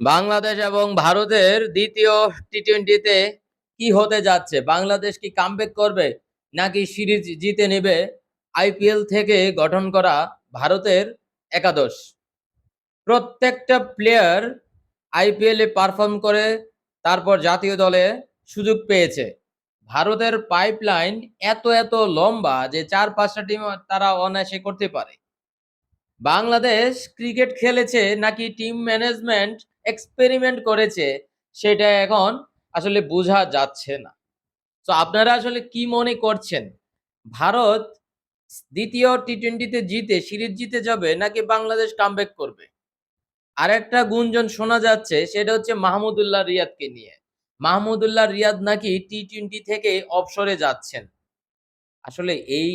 বাংলাদেশ এবং ভারতের দ্বিতীয় টি টোয়েন্টিতে কি হতে যাচ্ছে? বাংলাদেশ কি কামব্যাক করবে? নাকি সিরিজ জিতে নেবে? আইপিএল থেকে গঠন করা ভারতের একাদশ। প্রত্যেকটা প্লেয়ার আইপিএল পারফর্ম করে, তারপর জাতীয় দলে সুযোগ পেয়েছে। ভারতের পাইপলাইন এত এত লম্বা যে চার পাঁচটা টিম তারা অনায়াসে করতে পারে। বাংলাদেশ ক্রিকেট খেলেছে নাকি টিম ম্যানেজমেন্ট এক্সপেরিমেন্ট করেছে, সেটা এখন আসলে বোঝা যাচ্ছে না। তো আপনারা আসলে কি মনে করছেন? ভারত দ্বিতীয় টি টোয়েন্টিতে জিতে, সিরিজ জিতে যাবে নাকি বাংলাদেশ কামব্যাক করবে? আরেকটা গুঞ্জন শোনা যাচ্ছে, সেটা হচ্ছে মাহমুদুল্লাহ রিয়াদকে নিয়ে। মাহমুদুল্লাহ রিয়াদ নাকি টি টোয়েন্টি থেকে অবসরে যাচ্ছেন? আসলে এই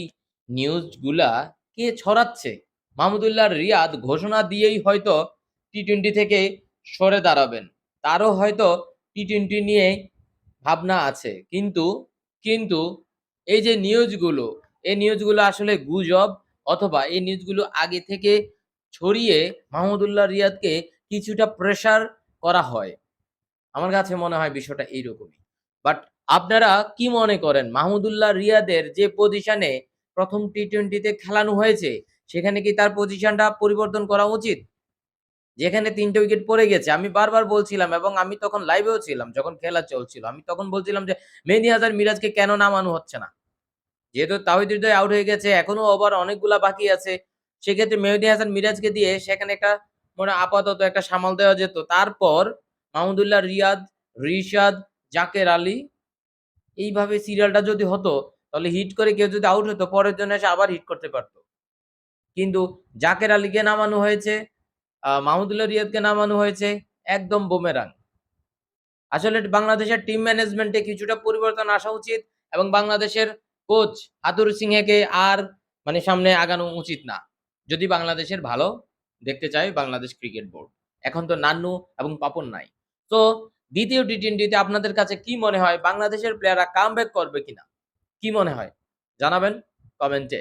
নিউজগুলা কে ছড়াচ্ছে? মাহমুদুল্লাহ রিয়াদ ঘোষণা দিয়েই হয়তো টি টোয়েন্টি থেকে সরে দাঁড়াবেন। তারও হয়তো টি টোয়েন্টি নিয়ে ভাবনা আছে। কিন্তু কিন্তু এই যে নিউজগুলো, এই নিউজগুলো আসলে গুজব অথবা এই নিউজগুলো আগে থেকে ছড়িয়ে মাহমুদুল্লাহ রিয়াদকে কিছুটা প্রেসার করা হয়। আমার কাছে মনে হয় বিষয়টা এইরকমই। বাট আপনারা কি মনে করেন? মাহমুদুল্লাহ রিয়াদের যে পজিশনে প্রথম টি টোয়েন্টিতে খেলানো হয়েছে, সেখানে কি তার পজিশনটা পরিবর্তন করা উচিত? যেখানে তিনটে উইকেট পড়ে গেছে, আমি বারবার বলছিলাম এবং আমি তখন লাইভেও ছিলাম, যখন খেলা চলছিল। আমি তখন বলছিলাম যে, মেহেদি হাসান মিরাজকে কেন নামানো হচ্ছে না? যেহেতু তাহিদ হৃদয় আউট হয়ে গেছে, এখনও ওভার অনেকগুলা বাকি আছে। সেক্ষেত্রে মেহেদি হাসান মিরাজকে দিয়ে সেখানে একটা মানে আপাতত একটা সামাল দেওয়া যেত। তারপর মাহমুদুল্লাহ রিয়াদ, রিশাদ, জাকের আলী এইভাবে সিরিয়ালটা যদি হতো, তাহলে হিট করে কেউ যদি আউট হতো, পরের জন্য এসে আবার হিট করতে পারতো। কিন্তু জাকের আলীকে নামানো হয়েছে মাহমুদুল্লাহ রিয়াদকে নামানো হয়েছে একদম বোমেরাং। আসলে বাংলাদেশের টিম ম্যানেজমেন্টে কিছুটা পরিবর্তন আসা উচিত এবং বাংলাদেশের কোচ আতুর সিংহকে আর মানে সামনে আগানো উচিত না। যদি বাংলাদেশের ভালো দেখতে চায় বাংলাদেশ ক্রিকেট বোর্ড এখন তো নান্নু এবং পাপন নাই। তো দ্বিতীয় টি টোয়েন্টিতে আপনাদের কাছে কি মনে হয়, বাংলাদেশের প্লেয়াররা কাম করবে কিনা? কি মনে হয়? জানাবেন কমেন্টে।